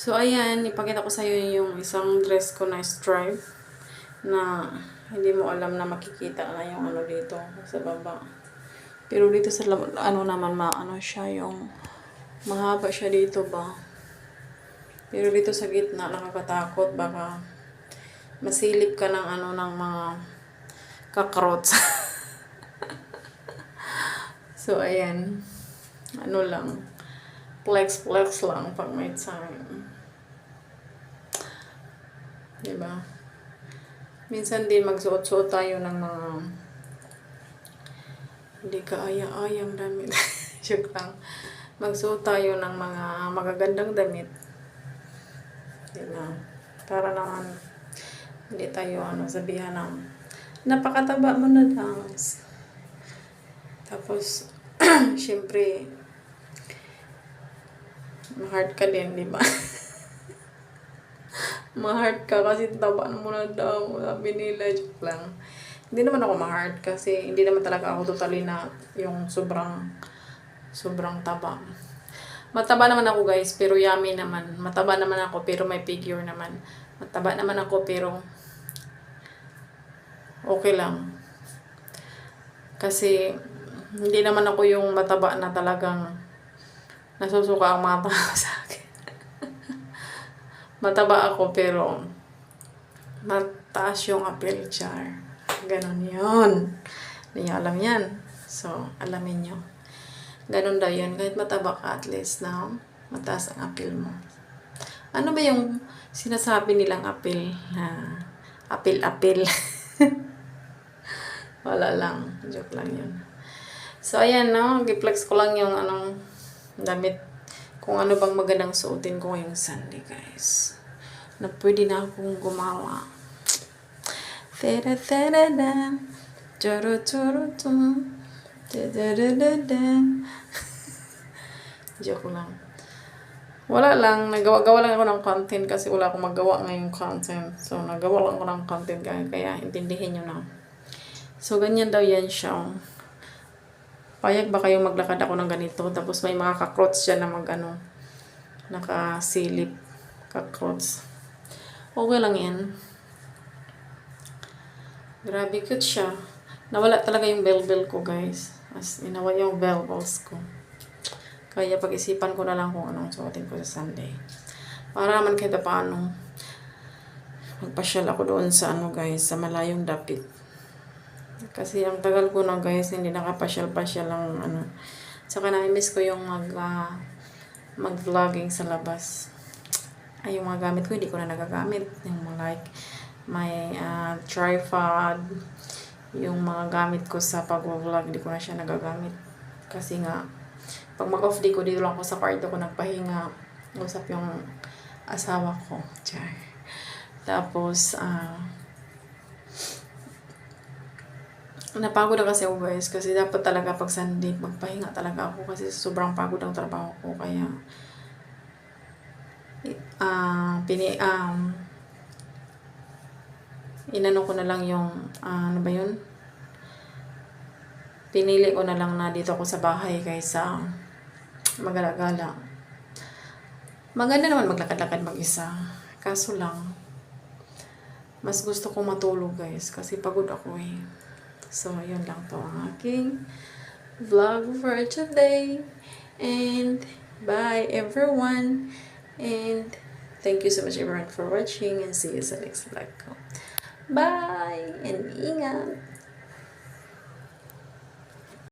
So, ayan, ipakita ko sa iyo yung isang dress ko na stripe na hindi mo alam na makikita na yung ano dito sa baba. Pero dito sa ano naman maano siya yung mahaba siya dito ba. Pero dito sa gitna nakakatakot baka masilip ka ng ano ng mga kakrots. so ayan. Ano lang. Flex flex lang pag may time. Diba? Minsan din magsuot-suot tayo ng mga hindi ka aya-ayang damit. Joke lang. Magsuot tayo ng mga magagandang damit. Diba? Para naman hindi tayo ano, sabihan ng napakataba mo na dance. Tapos, syempre, ma-heart ka din, di ba? ma-heart ka kasi taba mo na daw. Sabi nila, joke lang. Hindi naman ako ma-heart kasi hindi naman talaga ako totally na yung sobrang sobrang taba. Mataba naman ako guys, pero yummy naman. Mataba naman ako, pero may figure naman. Mataba naman ako, pero okay lang. Kasi hindi naman ako yung mataba na talagang nasusuka ang mga tao sa akin. mataba ako, pero mataas yung appeal jar. Ganon yun. Hindi nyo alam yan. So, alamin nyo. Ganon daw yun. Kahit mataba ka at least na mataas ang appeal mo. Ano ba yung sinasabi nilang appeal? Na appeal-appeal. Wala lang. Joke lang yun. So, ayan, no? Giplex ko lang yung anong damit. Kung ano bang magandang suotin ko ngayong Sunday, guys. Na pwede na akong gumawa. Tere tere da. Choro choro tum. Joke lang. Wala lang, nagawa-gawa lang ako ng content kasi wala akong magawa ngayong content. So, nagawa lang ako ng content kaya, kaya intindihin nyo na. So, ganyan daw yan siya. Payag ba kayong maglakad ako ng ganito? Tapos may mga kakrots dyan na mag ano, nakasilip. Kakrots. Okay lang yan. Grabe cute siya. Nawala talaga yung bell-bell ko, guys. As in, nawala yung bell-bells ko. Kaya pag-isipan ko na lang kung anong suotin ko sa Sunday. Para naman kahit paano, magpasyal ako doon sa ano guys, sa malayong dapit. Kasi ang tagal ko na guys, hindi nakapasyal-pasyal lang ano. Saka na-miss ko yung mag, ah, mag-vlogging sa labas. Ay, yung mga gamit ko, hindi ko na nagagamit. Yung mga like, may ah, tripod, yung mga gamit ko sa pag-vlog, hindi ko na siya nagagamit. Kasi nga, pag mag-off day ko, dito lang ako sa kwarto ko nagpahinga. Usap yung asawa ko. Char. Tapos, ah, napagod na kasi ako guys. Kasi dapat talaga pag Sunday, magpahinga talaga ako. Kasi sobrang pagod ang trabaho ko. Kaya, ah, pini, um, inano ko na lang yung, ah, ano ba yun? Pinili ko na lang na dito ako sa bahay kaysa magalagala. Maganda naman maglakad-lakad mag-isa. Kaso lang, mas gusto ko matulog guys kasi pagod ako eh. So, yun lang to ang aking vlog for today. And bye everyone. And thank you so much everyone for watching and see you sa next vlog ko. Bye! And ingat!